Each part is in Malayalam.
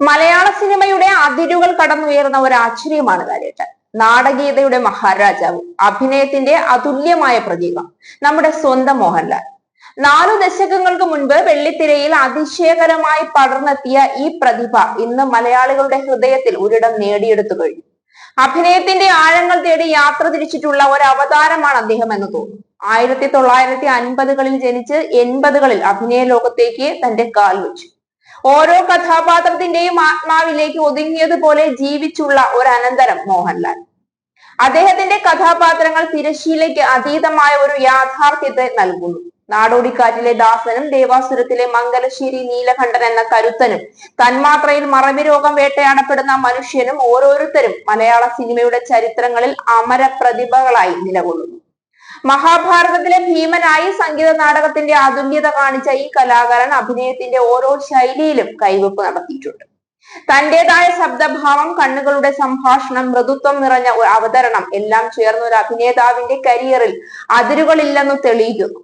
മലയാള സിനിമയുടെ അതിരുകൾ കടന്നുയർന്ന ഒരു ആശ്ചര്യമാണ് കാര്യേട്ടൻ നാടകീയതയുടെ മഹാരാജാവ് അഭിനയത്തിന്റെ അതുല്യമായ പ്രതീകം നമ്മുടെ സ്വന്തം മോഹൻലാൽ. നാലു ദശകങ്ങൾക്ക് മുൻപ് വെള്ളിത്തിരയിൽ അതിശയകരമായി പടർന്നെത്തിയ ഈ പ്രതിഭ ഇന്ന് മലയാളികളുടെ ഹൃദയത്തിൽ ഒരിടം നേടിയെടുത്തു കഴിഞ്ഞു. അഭിനയത്തിന്റെ ആഴങ്ങൾ തേടി യാത്ര തിരിച്ചിട്ടുള്ള ഒരു അവതാരമാണ് അദ്ദേഹം എന്ന് തോന്നുന്നു. ആയിരത്തി തൊള്ളായിരത്തി അൻപതുകളിൽ ജനിച്ച് എൺപതുകളിൽ അഭിനയ ലോകത്തേക്ക് തന്റെ കാൽ വെച്ചു. ഓരോ കഥാപാത്രത്തിന്റെയും ആത്മാവിലേക്ക് ഒതുങ്ങിയതുപോലെ ജീവിച്ചുള്ള ഒരു അനന്തരം മോഹൻലാൽ. അദ്ദേഹത്തിന്റെ കഥാപാത്രങ്ങൾ തിരശ്ശീലയ്ക്ക് അതീതമായ ഒരു യാഥാർത്ഥ്യത്തെ നൽകുന്നു. നാടോടിക്കാറ്റിലെ ദാസനും ദേവാസുരത്തിലെ മംഗലശ്ശേരി നീലകണ്ഠൻ എന്ന കരുത്തനും തന്മാത്രയിൽ മറവി രോഗം വേട്ടയാടപ്പെടുന്ന മനുഷ്യനും ഓരോരുത്തരും മലയാള സിനിമയുടെ ചരിത്രങ്ങളിൽ അമര പ്രതിഭകളായി നിലകൊള്ളുന്നു. മഹാഭാരതത്തിലെ ഭീമനായി സംഗീത നാടകത്തിന്റെ അതുല്യത കാണിച്ച ഈ കലാകാരൻ അഭിനയത്തിന്റെ ഓരോ ശൈലിയിലും കൈവപ്പ് നടത്തിയിട്ടുണ്ട്. തന്റേതായ ശബ്ദഭാവം കണ്ണുകളുടെ സംഭാഷണം മൃദുത്വം നിറഞ്ഞ ഒരു അവതരണം എല്ലാം ചേർന്ന ഒരു അഭിനേതാവിന്റെ കരിയറിൽ അതിരുകളില്ലെന്ന് തെളിയിക്കുന്നു.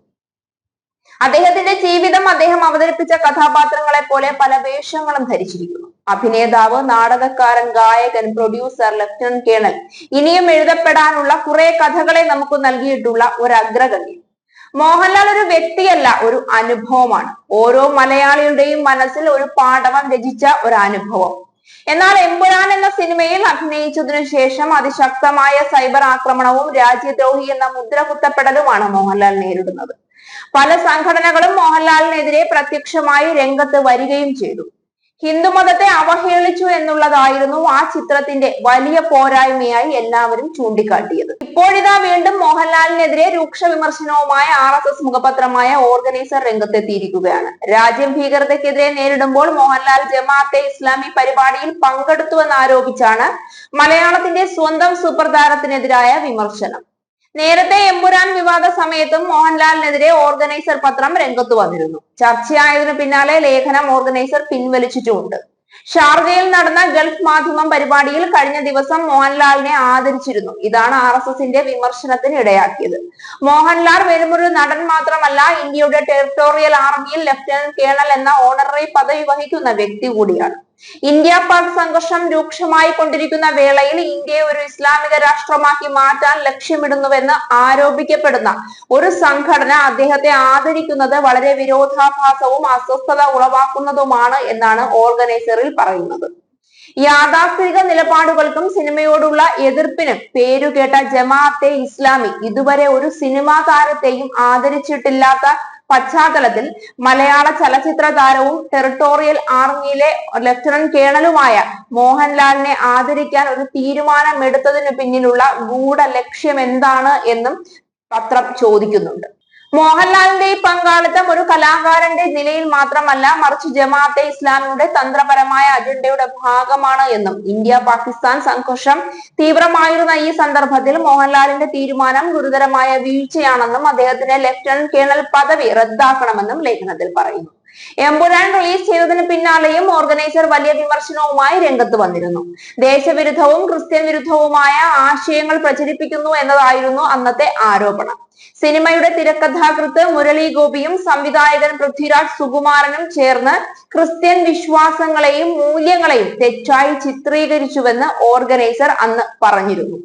അദ്ദേഹത്തിന്റെ ജീവിതം അദ്ദേഹം അവതരിപ്പിച്ച കഥാപാത്രങ്ങളെ പോലെ പല വേഷങ്ങളും ധരിച്ചിരിക്കുന്നു. അഭിനേതാവ് നാടകക്കാരൻ ഗായകൻ പ്രൊഡ്യൂസർ ലഫ്റ്റനന്റ് കേണൽ ഇനിയും എഴുതപ്പെടാനുള്ള കുറെ കഥകളെ നമുക്ക് നൽകിയിട്ടുള്ള ഒരു അഗ്രഗണ്യം മോഹൻലാൽ ഒരു വ്യക്തിയല്ല ഒരു അനുഭവമാണ്. ഓരോ മലയാളിയുടെയും മനസ്സിൽ ഒരു പാഠവം രചിച്ച ഒരു അനുഭവം എന്നാൽ എമ്പുരാൻ എന്ന സിനിമയിൽ അഭിനയിച്ചതിനു ശേഷം അതിശക്തമായ സൈബർ ആക്രമണവും രാജ്യദ്രോഹി എന്ന മുദ്ര കുത്തപ്പെടലുമാണ് മോഹൻലാൽ നേരിടുന്നത്. പല സംഘടനകളും മോഹൻലാലിനെതിരെ പ്രത്യക്ഷമായി രംഗത്ത് വരികയും ചെയ്തു. ഹിന്ദുമതത്തെ അവഹേളിച്ചു എന്നുള്ളതായിരുന്നു ആ ചിത്രത്തിന്റെ വലിയ പോരായ്മയായി എല്ലാവരും ചൂണ്ടിക്കാട്ടിയത്. ഇപ്പോഴിതാ വീണ്ടും മോഹൻലാലിനെതിരെ രൂക്ഷ വിമർശനവുമായ ആർ എസ് എസ് മുഖപത്രമായ ഓർഗനൈസർ രംഗത്തെത്തിയിരിക്കുകയാണ്. രാജ്യം ഭീകരതയ്ക്കെതിരെ നേരിടുമ്പോൾ മോഹൻലാൽ ജമാഅത്തെ ഇസ്ലാമി പരിപാടിയിൽ പങ്കെടുത്തുവെന്ന് മലയാളത്തിന്റെ സ്വന്തം സൂപ്പർ താരത്തിനെതിരായ വിമർശനം. നേരത്തെ എമ്പുരാൻ വിവാദ സമയത്തും മോഹൻലാലിനെതിരെ ഓർഗനൈസർ പത്രം രംഗത്ത് വന്നിരുന്നു. ചർച്ചയായതിനു പിന്നാലെ ലേഖനം ഓർഗനൈസർ പിൻവലിച്ചിട്ടുമുണ്ട്. ഷാർജയിൽ നടന്ന ഗൾഫ് മാധ്യമം പരിപാടിയിൽ കഴിഞ്ഞ ദിവസം മോഹൻലാലിനെ ആദരിച്ചിരുന്നു. ഇതാണ് ആർ എസ് എസിന്റെ വിമർശനത്തിന് ഇടയാക്കിയത്. മോഹൻലാൽ വെറുമൊരു നടൻ മാത്രമല്ല ഇന്ത്യയുടെ ടെറിട്ടോറിയൽ ആർമിയിൽ ലഫ്റ്റനന്റ് കേണൽ എന്ന ഓണററി പദവി വഹിക്കുന്ന വ്യക്തി കൂടിയാണ്. ഇന്ത്യ പാക് സംഘർഷം രൂക്ഷമായി കൊണ്ടിരിക്കുന്ന വേളയിൽ ഇന്ത്യയെ ഒരു ഇസ്ലാമിക രാഷ്ട്രമാക്കി മാറ്റാൻ ലക്ഷ്യമിടുന്നുവെന്ന് ആരോപിക്കപ്പെടുന്ന ഒരു സംഘടന അദ്ദേഹത്തെ ആദരിക്കുന്നത് വളരെ വിരോധാഭാസവും അസ്വസ്ഥത ഉളവാക്കുന്നതുമാണ് എന്നാണ് ഓർഗനൈസറിൽ പറയുന്നത്. യാഥാസ്ഥിക നിലപാടുകൾക്കും സിനിമയോടുള്ള എതിർപ്പിനും പേരുകേട്ട ജമാഅത്തെ ഇസ്ലാമി ഇതുവരെ ഒരു സിനിമാ താരത്തെയും ആദരിച്ചിട്ടില്ലാത്ത പശ്ചാത്തലത്തിൽ മലയാള ചലച്ചിത്ര താരവും ടെറിട്ടോറിയൽ ആർമിയിലെ ലഫ്റ്റനന്റ് കേണലുമായ മോഹൻലാലിനെ ആദരിക്കാൻ ഒരു തീരുമാനമെടുത്തതിനു പിന്നിലുള്ള ഗൂഢ ലക്ഷ്യം എന്താണ് എന്നും പത്രം ചോദിക്കുന്നുണ്ട്. മോഹൻലാലിന്റെ ഈ പങ്കാളിത്തം ഒരു കലാകാരന്റെ നിലയിൽ മാത്രമല്ല മറിച്ച് ജമാഅത്തെ ഇസ്ലാമിയുടെ തന്ത്രപരമായ അജണ്ടയുടെ ഭാഗമാണ് എന്നും ഇന്ത്യ പാകിസ്ഥാൻ സംഘർഷം തീവ്രമായിരുന്ന ഈ സന്ദർഭത്തിൽ മോഹൻലാലിന്റെ തീരുമാനം ഗുരുതരമായ വീഴ്ചയാണെന്നും അദ്ദേഹത്തിന്റെ ലഫ്റ്റനന്റ് കേണൽ പദവി റദ്ദാക്കണമെന്നും ലേഖനത്തിൽ പറയുന്നു. എമ്പുരാൻ റിലീസ് ചെയ്തതിന് പിന്നാലെയും ഓർഗനൈസർ വലിയ വിമർശനവുമായി രംഗത്ത് വന്നിരുന്നു. ദേശവിരുദ്ധവും ക്രിസ്ത്യൻ വിരുദ്ധവുമായ ആശയങ്ങൾ പ്രചരിപ്പിക്കുന്നു എന്നതായിരുന്നു അന്നത്തെ ആരോപണം. സിനിമയുടെ തിരക്കഥാകൃത്ത് മുരളി ഗോപിയും സംവിധായകൻ പൃഥ്വിരാജ് സുകുമാരനും ചേർന്ന് ക്രിസ്ത്യൻ വിശ്വാസങ്ങളെയും മൂല്യങ്ങളെയും തെറ്റായി ചിത്രീകരിച്ചുവെന്ന് ഓർഗനൈസർ അന്ന് പറഞ്ഞിരുന്നു.